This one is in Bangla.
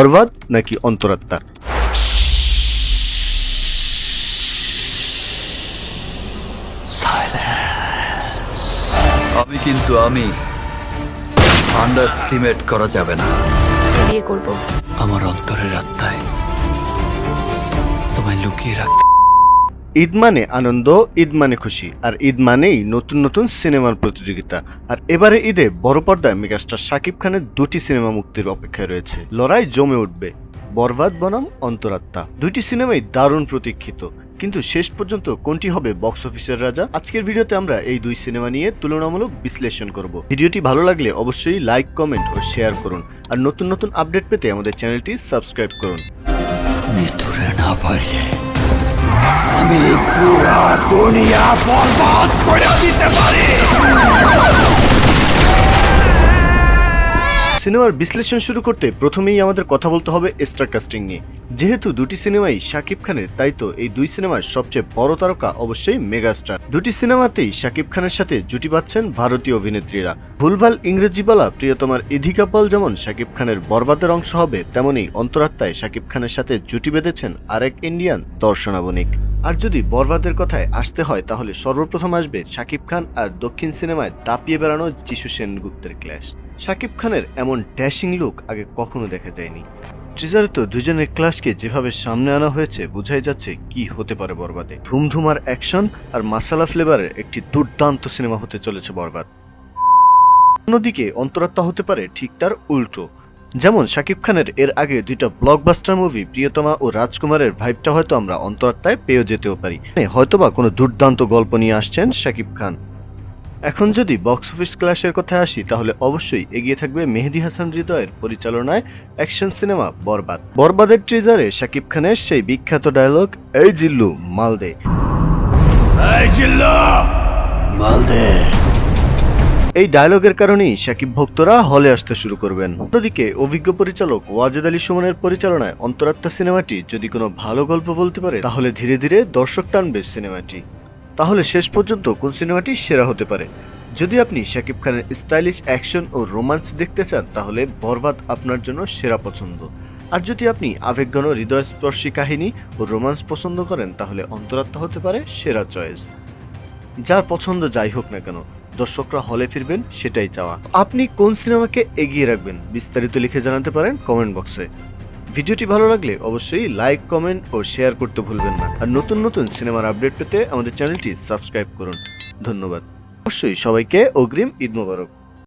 বরবাদ নাকি অন্তরাত্মা? আমি কিন্তু আমি আন্ডারস্টিমেট করা যাবে না। বিয়ে করব। আমার অন্তরের আত্মায় তোমায় লুকিয়ে রাখ ঈদ মানে আনন্দ, ঈদ মানে খুশি, আর ঈদ মানেই নতুন নতুন সিনেমার প্রতিযোগিতা। আর এবারে ঈদে বড় পর্দায় মেগাস্টার শাকিব খানের দুটি সিনেমা মুক্তির অপেক্ষায় রয়েছে। লড়াই জমে উঠবে। বরবাদ বনাম অন্তরাত্মা। দুইটি সিনেমাই দারুণ প্রতীক্ষিত। কিন্তু শেষ পর্যন্ত কোনটি হবে বক্স অফিসের রাজা? আজকের ভিডিওতে আমরা এই দুই সিনেমা নিয়ে তুলনামূলক বিশ্লেষণ করব। ভিডিওটি ভালো লাগলে অবশ্যই লাইক, কমেন্ট ও শেয়ার করুন। আর নতুন নতুন আপডেট পেতে আমাদের চ্যানেলটি সাবস্ক্রাইব করুন। না পাইলে। আমি পুরা দুনিয়া বরবাদ করে দিতে পারি। সিনেমার বিশ্লেষণ শুরু করতে প্রথমেই আমাদের কথা বলতে হবে স্টার কাস্টিং নিয়ে। যেহেতু দুটি সিনেমাই শাকিব খানের, তাই তো এই দুই সিনেমার সবচেয়ে বড় তারকা অবশ্যই মেগাস্টার। দুটি সিনেমাতেই শাকিব খানের সাথে জুটি পাচ্ছেন ভারতীয় অভিনেত্রীরা। ভুলভাল ইংরেজি বলা প্রিয়তমার ইধি কাপাল যেমন শাকিব খানের বরবাদের অংশ হবে, তেমনি অন্তরাত্মায় শাকিব খানের সাথে জুটি বেঁধেছেন আরেক ইন্ডিয়ান দর্শনা বণিক আর যদি বরবাদের কথায় আসতে হয়, তাহলে সর্বপ্রথম আসবে শাকিব খান আর দক্ষিণ সিনেমায় দাপিয়ে বেড়ানো যিশু সেনগুপ্তের ক্ল্যাশ। শাকিব খানের এমন ড্যাশিং লুক আগে কখনো দেখা যায়নি। ট্রিজারে তো দুজনের ক্লাসকে যেভাবে সামনে আনা হয়েছে, বোঝাই যাচ্ছে কি হতে পারে বরবাদে। ধুমধুমার অ্যাকশন আর মাসালা ফ্লেভারের একটি দুর্দান্ত সিনেমা হতে চলেছে বরবাদ। অন্যদিকে অন্তরাত্মা হতে পারে ঠিক তার উল্টো। যেমন শাকিব খানের এর আগে দুইটা ব্লকবাস্টার মুভি প্রিয়তমা ও রাজকুমারের ভাইবটা হয়তো আমরা অন্তরাত্মায় পেয়েও যেতেও পারি। মানে হয়তোবা কোনো দুর্দান্ত গল্প নিয়ে আসছেন শাকিব খান। এখন যদি বক্স অফিস ক্লাসের কথায় আসি তাহলে অবশ্যই এগিয়ে থাকবে মেহেদি হাসান হৃদয়ের পরিচালনায় অ্যাকশন সিনেমা বরবাদ। বরবাদের ট্রিজারে শাকিব খানের সেই বিখ্যাত ডায়লগ এই জিল্লু মালদে। মালদে। এই ডায়লগের কারণেই শাকিব ভক্তরা হলে আসতে শুরু করবেন। অন্যদিকে অভিজ্ঞ পরিচালক ওয়াজেদ আলী সুমনের পরিচালনায় অন্তরাত্মা সিনেমাটি যদি কোনো ভালো গল্প বলতে পারে তাহলে ধীরে ধীরে দর্শক টানবে সিনেমাটি তাহলে শেষ পর্যন্ত কোন সিনেমাটি সেরা হতে পারে? যদি আপনি শাকিব খানের স্টাইলিশ অ্যাকশন ও রোমান্স দেখতে চান, তাহলে বরবাদ আপনার জন্য সেরা পছন্দ। আর যদি আপনি আবেগঘন হৃদয়স্পর্শী কাহিনী ও রোমান্স পছন্দ করেন, তাহলে অন্তরাত্মা হতে পারে সেরা চয়েস। যার পছন্দ যাই হোক না কেন, দর্শকরা হলে ফিরবেন সেটাই চাওয়া। আপনি কোন সিনেমাকে এগিয়ে রাখবেন, বিস্তারিত লিখে জানাতে পারেন কমেন্ট বক্সে। ভিডিওটি ভালো লাগলে অবশ্যই লাইক, কমেন্ট ও শেয়ার করতে ভুলবেন না। আর নতুন নতুন সিনেমার আপডেট পেতে আমাদের চ্যানেলটি সাবস্ক্রাইব করুন। ধন্যবাদ। অবশ্যই সবাইকে অগ্রিম ঈদ মোবারক।